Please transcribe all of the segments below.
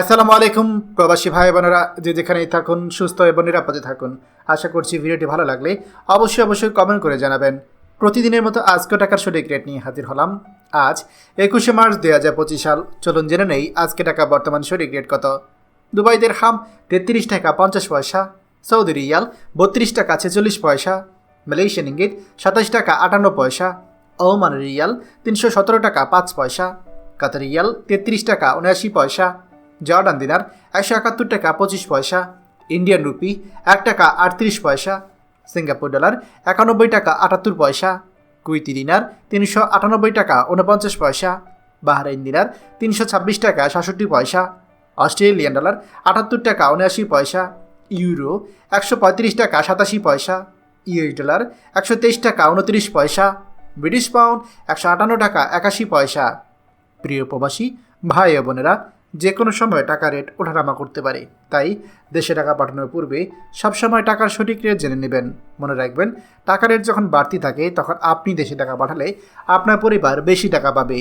আসসালামু আলাইকুম, প্রবাসী ভাই বোনেরা, যে যেখানেই থাকুন, সুস্থ এবং নিরাপদে থাকুন। আশা করছি ভিডিওটি ভালো লাগলে অবশ্যই অবশ্যই কমেন্ট করে জানাবেন। প্রতিদিনের মতো আজকে টাকার সঠিক রেট নিয়ে হাজির হলাম। আজ একুশে মার্চ দুই হাজার পঁচিশ সাল। চলুন জেনে নেই আজকে টাকা বর্তমান সঠিক রেট কত। দুবাইদের হাম, তেত্রিশ টাকা পঞ্চাশ পয়সা। সৌদি রিয়াল, বত্রিশ টাকা ছেচল্লিশ পয়সা। মালয়েশিয়ান ইঙ্গিত, সাতাশ টাকা আটান্ন পয়সা। ওমান রিয়াল, তিনশো সতেরো টাকা পাঁচ পয়সা। কাতার রিয়াল, তেত্রিশ টাকা উনআশি পয়সা। জর্ডান দিনার একশো একাত্তর টাকা পঁচিশ পয়সা, ইন্ডিয়ান রুপি এক টাকা আটত্রিশ পয়সা, সিঙ্গাপুর ডলার একানব্বই টাকা আটাত্তর পয়সা কুইতি দিনার তিনশো আটানব্বই টাকা উনপঞ্চাশ পয়সা, বাহরাইন দিনার তিনশো ছাব্বিশ টাকা সাতষট্টি পয়সা, অস্ট্রেলিয়ান ডলার আটাত্তর টাকা উনআশি পয়সা, ইউরো একশো পঁয়ত্রিশ টাকা সাতাশি পয়সা, ইউএস ডলার একশো তেইশ টাকা উনত্রিশ পয়সা, ব্রিটিশ পাউন্ড একশো আটান্ন টাকা একাশি পয়সা। প্রিয় প্রবাসী, ভাই বোনেরা যে কোনো সময় টাকা রেট ওঠানামা করতে পারে। তাই দেশে টাকা পাঠানোর পূর্বে সবসময় টাকার সঠিক রেট জেনে নেবেন। মনে রাখবেন, টাকা রেট যখন বাড়তি থাকে, তখন আপনি দেশে টাকা পাঠালে আপনার পরিবার বেশি টাকা পাবে।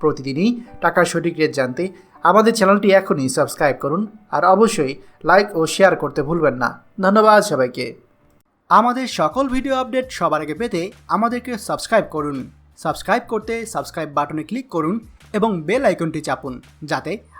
প্রতিদিনই টাকার সঠিক রেট জানতে আমাদের চ্যানেলটি এখনই সাবস্ক্রাইব করুন আর অবশ্যই লাইক ও শেয়ার করতে ভুলবেন না। ধন্যবাদ সবাইকে। আমাদের সকল ভিডিও আপডেট সবার আগে পেতে আমাদেরকে সাবস্ক্রাইব করুন। সাবস্ক্রাইব করতে সাবস্ক্রাইব বাটনে ক্লিক করুন এবং বেল আইকনটি চাপুন, যাতে